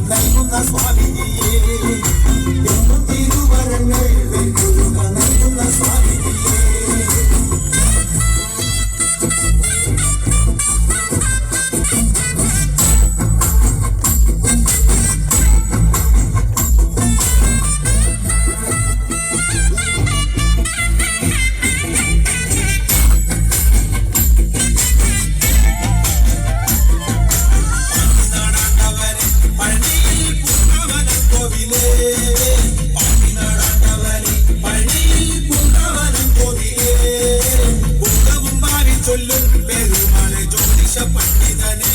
தன்னை உன்ன சுவாமியே என்னும் திருவர ചൊല്ലും പെരുമാളെ ജ്യോതിഷ പണ്ഡിതനെ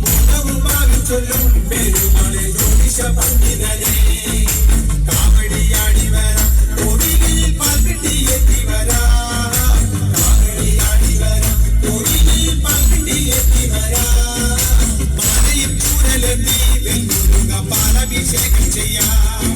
മൂന്നവും ഭാവി ചൊല്ലും പെരുമാളെ ജ്യോതിഷ പണ്ഡിതനെ കാവടിയാടി വരാം കോവിലിൽ പാൽക്കിട്ടി എത്തി വരാം. കാവടിയാടി വരാം കോവിലിൽ പാൽക്കിട്ടി എത്തി വരാം മാലയും ചൂരലെത്തി വെല്ലുരുക പാലഭിഷേകം ചെയ്യാം.